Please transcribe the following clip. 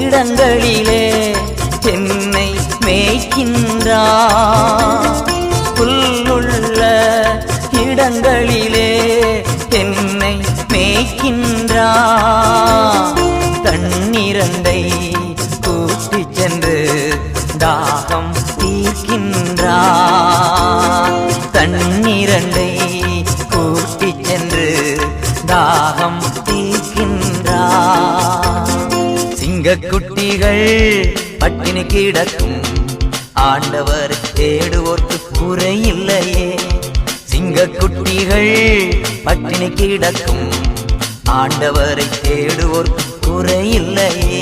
இடங்களிலே என்னை மேய்க்கின்றார். புல்லுள்ள இடங்களிலே என்னை மேய்க்கின்றார். தண்ணீரண்டை கூட்டி சென்று தாகம் தீர்க்கின்றார். தண்ணீரண்டை கூட்டி சென்று தாகம் தீ சிங்கக்குட்டிகள் பட்டினி கிடக்கும். ஆண்டவர் தேடுவோர்க்கு குறையில்லையே. சிங்கக்குட்டிகள் பட்டினி கிடக்கும். ஆண்டவரை தேடுவோர்க்கு குறையில்லையே.